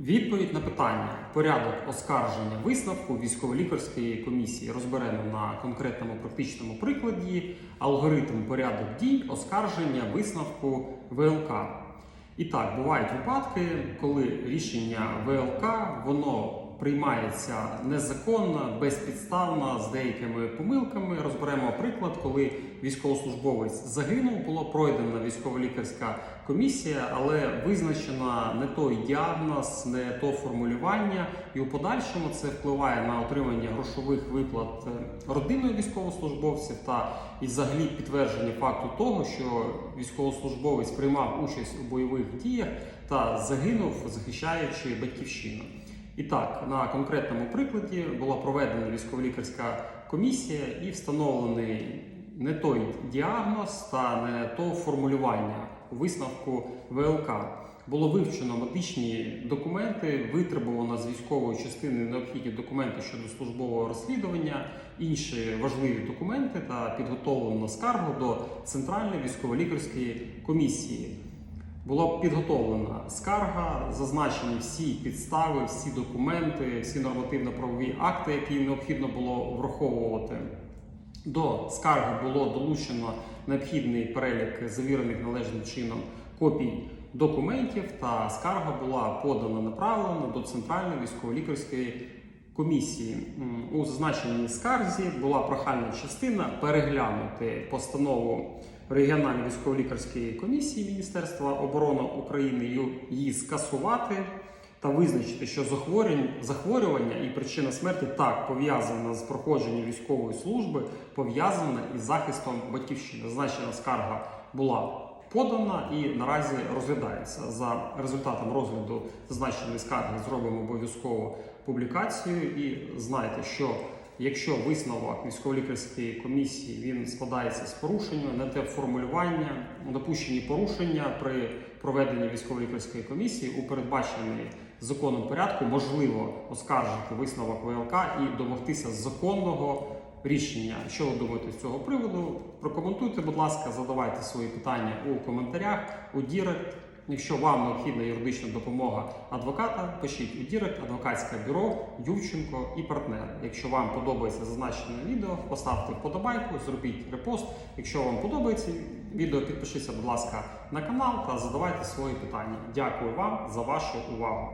Відповідь на питання порядок оскарження висновку військово-лікарської комісії розберемо на конкретному практичному прикладі алгоритм порядок дій оскарження висновку ВЛК. І так, бувають випадки, коли рішення ВЛК воно приймається незаконно, безпідставно, з деякими помилками. Розберемо приклад, коли військовослужбовець загинув, було пройдена військово-лікарська комісія, але визначена не той діагноз, не то формулювання, і у подальшому це впливає на отримання грошових виплат е, родиною військовослужбовців та і взагалі підтвердження факту того, що військовослужбовець приймав участь у бойових діях та загинув, захищаючи батьківщину. І так, на конкретному прикладі була проведена військово-лікарська комісія і встановлений не той діагноз та не то формулювання висновку ВЛК. Було вивчено медичні документи, витребувано з військової частини необхідні документи щодо службового розслідування, інші важливі документи та підготовлено скаргу до Центральної військово-лікарської комісії. Була підготовлена скарга, зазначені всі підстави, всі документи, всі нормативно-правові акти, які необхідно було враховувати. До скарги було долучено необхідний перелік завірених належним чином копій документів, та скарга була подана направлена до Центральної військово-лікарської комісії. У зазначеній скарзі була прохальна частина переглянути постанову регіональної військово-лікарської комісії Міністерства оборони України її скасувати та визначити, що захворювання, і причина смерті так пов'язана з проходженням військової служби, пов'язана із захистом батьківщини. Зазначена скарга була подана і наразі розглядається. За результатом розгляду зазначеної скарги зробимо обов'язково публікацію і знайте, що Якщо висновок військово-лікарської комісії він складається з порушення, не те формулювання, допущені порушення при проведенні військово-лікарської комісії у передбачений законом порядку можливо оскаржити висновок ВЛК і домогтися законного рішення. Що ви думаєте з цього приводу? Прокоментуйте, будь ласка, задавайте свої питання у коментарях, у Дірект. Якщо вам необхідна юридична допомога адвоката, пишіть у Дірект, адвокатське бюро, Ювченко і партнери. Якщо вам подобається зазначене відео, поставте вподобайку, зробіть репост. Якщо вам подобається відео, підпишіться, будь ласка, на канал та задавайте свої питання. Дякую вам за вашу увагу.